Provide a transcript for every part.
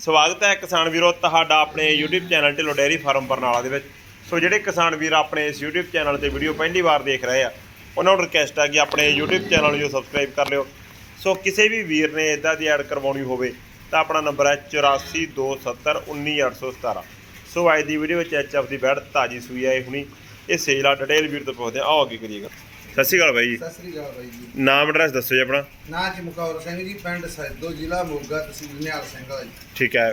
ਸਵਾਗਤ ਹੈ ਕਿਸਾਨ ਵੀਰੋ ਤੁਹਾਡਾ ਆਪਣੇ YouTube channel Dhillon dairy farm Barnala ਦੇ ਵਿੱਚ। ਸੋ ਜਿਹੜੇ ਕਿਸਾਨ ਵੀਰ ਆਪਣੇ ਇਸ YouTube ਚੈਨਲ ਤੇ ਵੀਡੀਓ ਪਹਿਲੀ ਵਾਰ ਦੇਖ ਰਹੇ ਆ, ਉਹਨਾਂ ਨੂੰ ਰਿਕਵੈਸਟ ਆ ਕਿ ਆਪਣੇ YouTube ਚੈਨਲ ਨੂੰ ਸਬਸਕ੍ਰਾਈਬ ਕਰ ਲਿਓ। ਸੋ ਕਿਸੇ ਵੀ ਵੀਰ ਨੇ ਇਦਾਂ ਦੀ ਐਡ ਕਰਵਾਉਣੀ ਹੋਵੇ ਤਾਂ ਆਪਣਾ ਨੰਬਰ ਹੈ 8427191817 ਸੋ ਅੱਜ ਦੀ ਵੀਡੀਓ ਵਿੱਚ ਐਚਐਫ ਦੀ ਬੈਡ ਤਾਜੀ ਸੂਈ ਆਈ ਹੁਣੀ। ਇਹ ਸੇਲ ਆ ਡਿਟੇਲ ਵੀਰ ਤੋਂ ਪੁੱਛਦੇ ਆ ਆਓ ਅੱਗੇ ਕਰੀਏਗਾ ਸਤਿ ਸ਼੍ਰੀ ਅਕਾਲ ਬਾਈ ਜੀ। ਸਤਿ ਸ੍ਰੀ ਅਕਾਲ ਬਾਈ ਜੀ। ਨਾਮ ਐਡਰੈਸ ਦੱਸੋ ਜੀ ਆਪਣਾ। ਨਾਂ ਚਮਕੌਰ ਸਿੰਘ ਜੀ ਪਿੰਡ ਸੈਦੋ ਜ਼ਿਲ੍ਹਾ ਮੋਗਾ ਤਹਿਸੀਲ ਨਿਹਾਲ ਸਿੰਘ ਵਾਲਾ ਜੀ। ਠੀਕ ਹੈ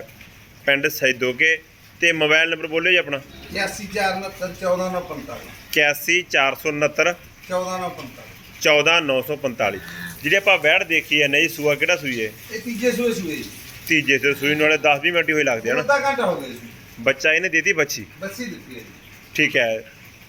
ਪਿੰਡ ਸੈਦੋਗੇ ਤੇ ਮੋਬਾਈਲ ਨੰਬਰ ਬੋਲਿਓ ਜੀ ਆਪਣਾ। 8469 81469 14945 14945 ਜਿਹੜੀ ਆਪਾਂ ਵੈੜ ਦੇਖੀ ਹੈ ਨਹੀਂ ਸੂਆ ਕਿਹੜਾ ਸੂਈ ਹੈ ਇਹ ਤੀਜੇ ਸੂਏ ਸੂਏ ਜੀ। ਤੀਜੇ ਤੇ ਸੂਈ ਨਾਲੇ 10 20 ਮਿੰਟ ਹੀ ਹੋਏ ਲੱਗਦੇ ਹਨ ਅੱਧਾ ਘੰਟਾ ਹੋ ਗਿਆ ਜੀ। ਬੱਚਾ ਇਹਨੇ ਦੇਤੀ ਬੱਚੀ? ਬੱਸੀ ਦਿੱਤੀ ਹੈ ਜੀ। ਠੀਕ ਹੈ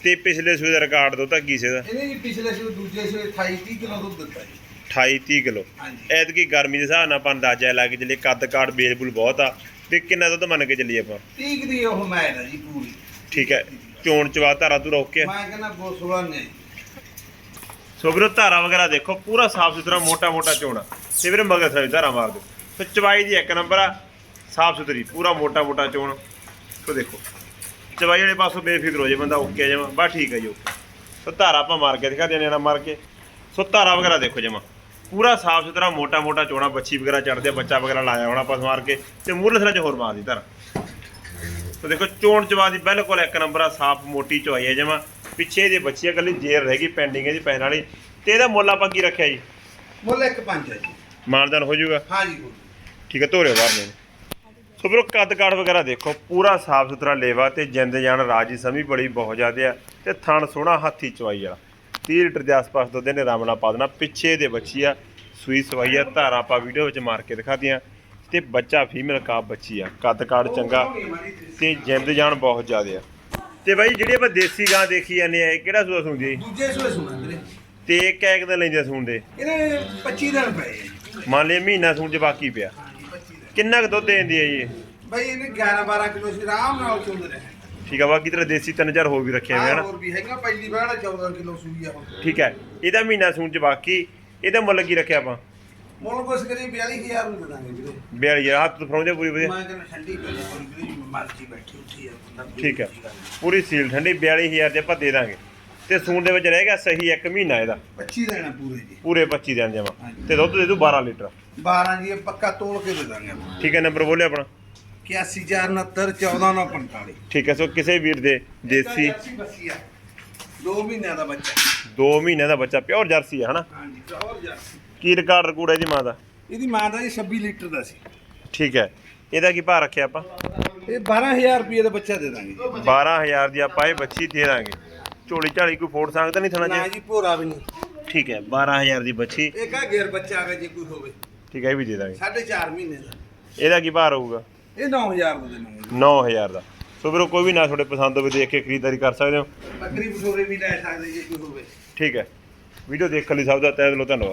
ਤੇ ਪਿਛਲੇ ਸੂਏ ਦਾ ਰਿਕਾਰਡ ਦੋ ਤਾਂ ਕੀ ਸੀ ਦਾ ਇਹਨੇ ਜੀ ਪਿਛਲੇ ਸੂਏ ਦੂਜੇ ਸੂਏ 28 30 ਕਿਲੋ ਦੁੱਧ ਦਿੱਤਾ ਜੀ। 28 30 ਕਿਲੋ। ਹਾਂਜੀ। ਐਤਕੀ ਗਰਮੀ ਦੇ ਹਿਸਾਬ ਨਾਲ ਆਪਾਂ ਅੰਦਾਜ਼ਾ ਲਾ ਕੇ ਚੱਲੇ ਕੱਦ ਕਾੜ ਬੇਲਬੁਲ ਬਹੁਤ ਆ ਤੇ ਕਿੰਨਾ ਦੁੱਧ ਮੰਨ ਕੇ ਚੱਲੀਏ ਆਪਾਂ? 30 ਦੀ ਉਹ ਮੈਚ ਹੈ ਜੀ ਪੂਰੀ। ਠੀਕ ਹੈ। ਚੋਣ ਚਵਾ ਧਾਰਾ ਤੂੰ ਰੋਕ ਕੇ। ਮੈਂ ਕਹਿੰਦਾ ਬਹੁਤ ਸੋਹਣਾ ਨੇ ਸੋ ਵੀਰੋ ਧਾਰਾ ਵਗੈਰਾ ਦੇਖੋ ਪੂਰਾ ਸਾਫ਼ ਸੁਥਰਾ ਮੋਟਾ ਮੋਟਾ ਚੋਣਾ ਤੇ ਵੀਰੇ ਮਗਰ ਸਾਰੀ ਧਾਰਾ ਮਾਰ ਦਿਓ। ਤੇ ਚਵਾਈ ਦੀ ਇੱਕ ਨੰਬਰ ਆ ਸਾਫ਼ ਸੁਥਰੀ ਪੂਰਾ ਮੋਟਾ ਮੋਟਾ ਚੋਣ। ਸੋ ਦੇਖੋ। ਚਵਾਈ ਵਾਲੇ ਪਾਸੋਂ ਬੇਫਿਕਰ ਹੋ ਜੇ ਬੰਦਾ ਓਕੇ ਜਮਾ ਬਸ ਠੀਕ ਹੈ ਜੀ ਓਕੇ। ਸੋ ਧਾਰਾ ਆਪਾਂ ਮਾਰ ਕੇ ਦਿਖਾ ਦੇਣੇ ਨਾ ਮਾਰ ਕੇ। ਸੋ ਧਾਰਾ ਵਗੈਰਾ ਦੇਖੋ ਜਮਾ। ਪੂਰਾ ਸਾਫ਼ ਸੁਥਰਾ ਮੋਟਾ ਮੋਟਾ ਚੋਣਾ ਬੱਚੀ ਵਗੈਰਾ ਚੜਦੇ ਬੱਚਾ ਵਗੈਰਾ ਲਾਇਆ ਹੋਣਾ ਆਪਾਂ ਮਾਰ ਕੇ ਤੇ ਮੂਹਰੇ ਥਰਾ ਚ ਹੋਰ ਮਾਰ ਦੀ ਧਾਰਾ। ਸੋ ਦੇਖੋ ਚੋਣ ਚਵਾ ਦੀ ਬਿਲਕੁਲ ਇੱਕ ਨੰਬਰ ਆ ਸਾਫ਼ ਮੋਟੀ ਚਵਾਈ ਹੈ ਜਮਾ। ਪਿੱਛੇ ਇਹਦੇ ਬੱਚੀ ਇਕੱਲੀ ਜੇਰ ਰਹਿ ਗਈ ਪੈਂਡਿੰਗ ਇਹਦੀ ਪੈਣ ਵਾਲੀ। ਤੇ ਇਹਦਾ ਮੁੱਲ ਆਪਾਂ ਕੀ ਰੱਖਿਆ ਜੀ? ਮੁੱਲ ਇੱਕ ਪੰਜ ਹੈ ਜੀ। ਮਾਨਦਾਨ ਹੋ ਜਾਊਗਾ? ਹਾਂ ਜੀ ਹੋ ਠੀਕ ਹੈ ਧੋਰਿਓ ਬਾਹਰ ਨੇ। ਸੋ ਵੀਰੋ ਕੱਦ ਕਾਠ ਵਗੈਰਾ ਦੇਖੋ ਪੂਰਾ ਸਾਫ਼ ਸੁਥਰਾ ਲੇਵਾ ਤੇ ਜਿੰਦ ਜਾਨ ਰਾਜੀ ਸਮੀ ਬੜੀ ਬਹੁਤ ਜ਼ਿਆਦਾ ਆ ਤੇ ਥਣ ਸੋਹਣਾ ਹੱਥੀ ਚਵਾਈ ਵਾਲਾ। 30 ਲੀਟਰ ਦੇ ਆਸ-ਪਾਸ ਦੁੱਧ ਨੇ ਰਾਮਣਾ ਪਾ ਦੇਣਾ। ਪਿੱਛੇ ਦੇ ਬੱਚੀ ਆ ਸੂਈ ਸਵਾਈ ਆ ਧਾਰਾ ਆਪਾਂ ਵੀਡੀਓ ਵਿੱਚ ਮਾਰ ਕੇ ਦਿਖਾਦੀਆਂ ਤੇ ਬੱਚਾ ਫੀਮੇਲ ਕਾਬ ਬੱਚੀ ਆ ਕੱਦ ਕਾਠ ਚੰਗਾ ਤੇ ਜਿੰਦ ਜਾਨ ਬਹੁਤ ਜ਼ਿਆਦਾ ਆ। ਤੇ ਬਾਈ ਜਿਹੜੀ ਆਪਾਂ ਦੇਸੀ ਗਾਂ ਦੇਖੀ ਜਾਂਦੇ ਆ ਇਹ ਕਿਹੜਾ ਸੂਆ ਸੁਣਦੀ ਦੂਜੇ ਸੂਏ ਸੁਣਾ ਵੀਰੇ ਤੇ ਕੈਕ ਦਿਨ ਲੈਂਦੇ ਸੂਣ ਦੇ? ਇਹਨੇ 25 ਦਿਨ ਪਏ ਮੰਨ ਲਿਆ ਮਹੀਨਾ ਸੂਣ ਚ ਬਾਕੀ ਪਿਆ। ਹਾਂ ਜੀ 25 ਦਿਨ ਕਿੰਨਾ ਕੁ ਦੁੱਧ ਦੇਂਦੀ ਹੈ ਜੀ? ਇਹ? ਬਈ ਇਹਨੇ 11 12 ਕਿਲੋ ਸੀ ਆਰਾਮ ਨਾਲ ਚੁੰਦ ਰਿਹਾ ਠੀਕ ਆ ਬਾਕੀ ਤੇਰਾ ਦੇਸੀ 3000 ਹੋਰ ਵੀ ਰੱਖੇ ਹੋਏ ਹਾਂ ਹਨ? ਹੋਰ ਵੀ ਹੈਗਾ ਪਹਿਲੀ ਵਾਰ 14 ਕਿਲੋ ਸੂਈ ਆ ਹੁਣ ਠੀਕ ਹੈ ਇਹਦਾ ਮਹੀਨਾ ਸੂਣ ਚ ਬਾਕੀ ਇਹਦਾ ਮੁੱਲ ਕੀ ਰੱਖਿਆ ਆਪਾਂ? ਮੁੱਲ ਕੁਛ ਕਰੀ 42000 ਨੂੰ ਦੇ ਦਾਂਗੇ ਵੀਰੇ 42000 ਹੱਥ ਤੋਂ ਫਰਾਉਂਦੇ ਪੂਰੀ ਵਧੀਆ। ਮੈਂ ਕਹਿੰਦਾ ਠੰਡੀ ਪਈ ਕੋਈ ਮਰਜ਼ੀ ਬੈਠੀ ਉੱਠੀ ਆ ਬੰਦਾ ਠੀਕ ਹੈ ਪੂਰੀ ਸੀਲ ਠੰਡੀ 42000 ਦੇ ਆਪਾਂ ਦੇ ਦਾਂਗੇ। ਤੇ ਸੂਣ ਦੇ ਵਿੱਚ ਰਹੇਗਾ ਸਹੀ ਇੱਕ ਮਹੀਨਾ ਇਹਦਾ। 25 ਦੇਣਾ ਪੂਰੇ ਜੀ। ਪੂਰੇ 25 ਦਿਨ ਜਮਾ। ਹਾਂਜੀ। ਤੇ ਦੁੱਧ ਦੇ ਦੂ 12 ਲੀਟਰ। 12 ਜੀ ਇਹ ਪੱਕਾ ਤੋਲ ਕੇ ਦੇ ਦਾਂਗੇ ਆਪਾਂ। ਠੀਕ ਹੈ ਨੰਬਰ ਬੋਲਿਓ ਆਪਣਾ। 81469 ਠੀਕ ਹੈ ਸੋ ਕਿਸੇ ਵੀਰ ਦੇ ਦੇਸੀ ਬੱਸੀਆ 2 ਮਹੀਨਿਆਂ ਦਾ ਬੱਚਾ। 2 ਮਹੀਨਿਆਂ ਦਾ ਬੱਚਾ ਪਿਓਰ ਜਰਸੀ ਹੈ ਹਨਾ? ਹਾਂਜੀ ਪਿਓਰ ਜਰਸੀ। ਕੀ ਰਿਕਾਰਡ ਰਕੂੜ ਮਾਂ ਦਾ? ਇਹਦੀ ਮਾਂ ਦਾ ਜੀ 26 ਲੀਟਰ ਦਾ ਸੀ। ਠੀਕ ਹੈ ਇਹਦਾ ਕੀ ਭਾਅ ਰੱਖਿਆ ਆਪਾਂ? ਇਹ 12000 ਰੁਪਏ ਦਾ ਬੱਚਾ ਦੇ ਦਾਂਗੇ 12000 ਦੀ ਆਪਾਂ ਇਹ ਬੱਚੀ ਦੇ ਦਾਂਗੇ। ਝੋਲੀ ਝਾਲੀ ਕੋਈ ਫੋੜ ਸਕਦਾ ਨਹੀਂ ਥਣਾ ਨਾ ਜੀ? ਜੀ ਭੋਰਾ ਵੀ ਨਹੀਂ। ਠੀਕ ਹੈ 12000 ਦੀ ਬੱਚੀ। ਇਹ ਕਾ ਗੇਰ ਬੱਚਾ ਆ ਗਿਆ ਜੇ ਕੋਈ ਹੋਵੇ। ਠੀਕ ਹੈ ਇਹ ਵੀ ਦੇ ਦਾਂਗੇ। 4.5 ਮਹੀਨੇ ਦਾ। ਇਹਦਾ ਕੀ ਭਾਅ ਰਹੂਗਾ? ਇਹ 9000 ਦਾ ਦੇਵਾਂਗੇ 9000 ਦਾ। ਸੋ ਵੀਰੋ ਕੋਈ ਵੀ ਨਾ ਤੁਹਾਡੇ ਪਸੰਦ ਹੋਵੇ ਦੇਖ ਕੇ ਖਰੀਦਦਾਰੀ ਕਰ ਸਕਦੇ ਹੋ। ਬੱਕਰੀ ਬਸੋਰੇ ਵੀ ਲੈ ਸਕਦੇ ਜੇ ਕੋਈ ਹੋਵੇ। ਠੀਕ ਹੈ। ਵੀਡੀਓ ਦੇਖਣ ਲਈ ਸਭ ਦਾ ਤਹਿ ਦਿਲੋਂ ਧੰਨਵਾਦ।